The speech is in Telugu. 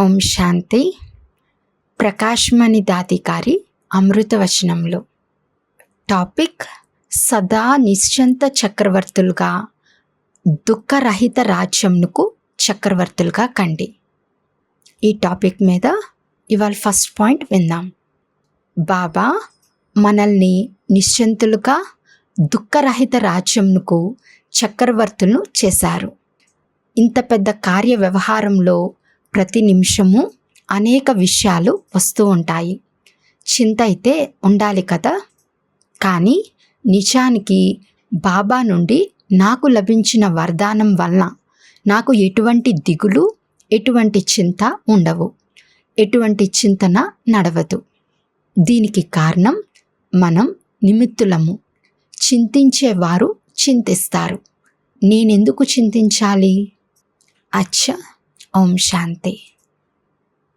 ఓం శాంతి. ప్రకాశమణి దాతికారి అమృతవచనంలో టాపిక్ సదా నిశ్చంత చక్రవర్తులుగా దుఃఖరహిత రాజ్యంకు చక్రవర్తులుగా కండి. ఈ టాపిక్ మీద ఇవాళ ఫస్ట్ పాయింట్ విందాం. బాబా మనల్ని నిశ్చంతులుగా దుఃఖరహిత రాజ్యంకు చక్రవర్తులను చేశారు. ఇంత పెద్ద కార్య వ్యవహారంలో ప్రతి నిమిషము అనేక విషయాలు వస్తూ ఉంటాయి. చింత అయితే ఉండాలి కదా? కానీ నిజానికి బాబా నుండి నాకు లభించిన వరదానం వలన నాకు ఎటువంటి దిగులు ఎటువంటి చింత ఉండవు. ఎటువంటి చింతన నడవదు. దీనికి కారణం మనం నిమిత్తులము. చింతించేవారు చింతిస్తారు. నేనెందుకు చింతించాలి? అచ్చా! ఓం శాంతి.